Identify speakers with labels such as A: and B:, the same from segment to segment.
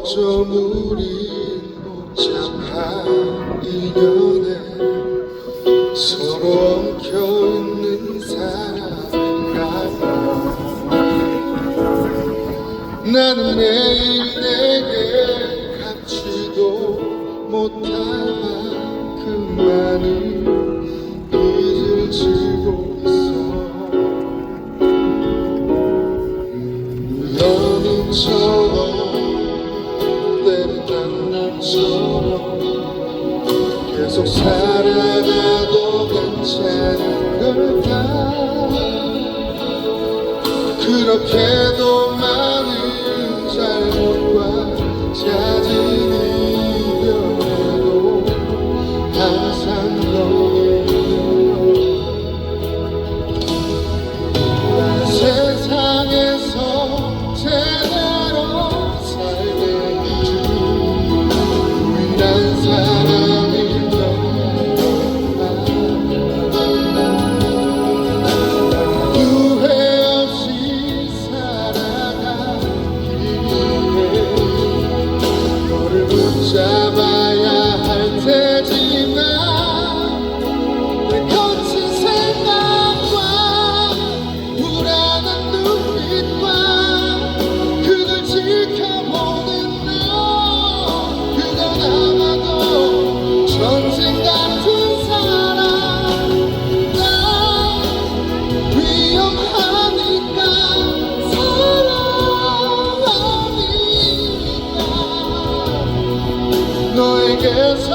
A: 어쩜 우린 참한 인연에 서로 엉켜있는 사람 같아 나는 매일 내게 내리던 남처럼 계속 살아가도 괜찮은 걸까? 그렇게도 Shabbat. Yeah.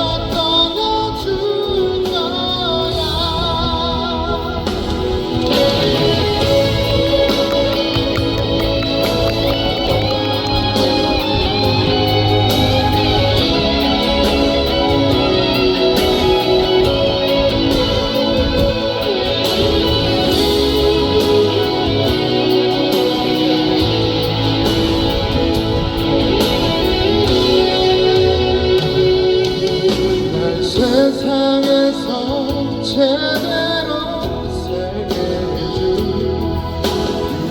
A: 제대로 살게 해준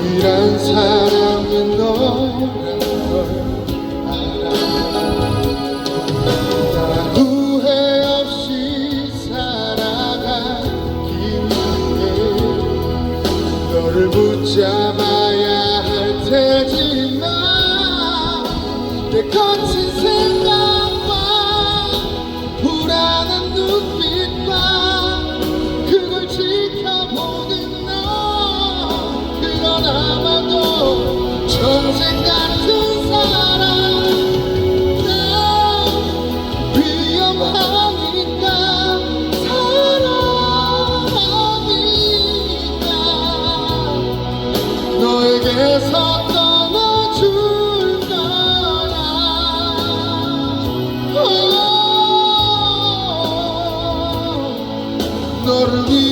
A: 유일한 사랑은 너란 알아. 나 후회 없이 살아가기 위해. 너를 붙잡아야 할 테지만 내 컨셉 love you.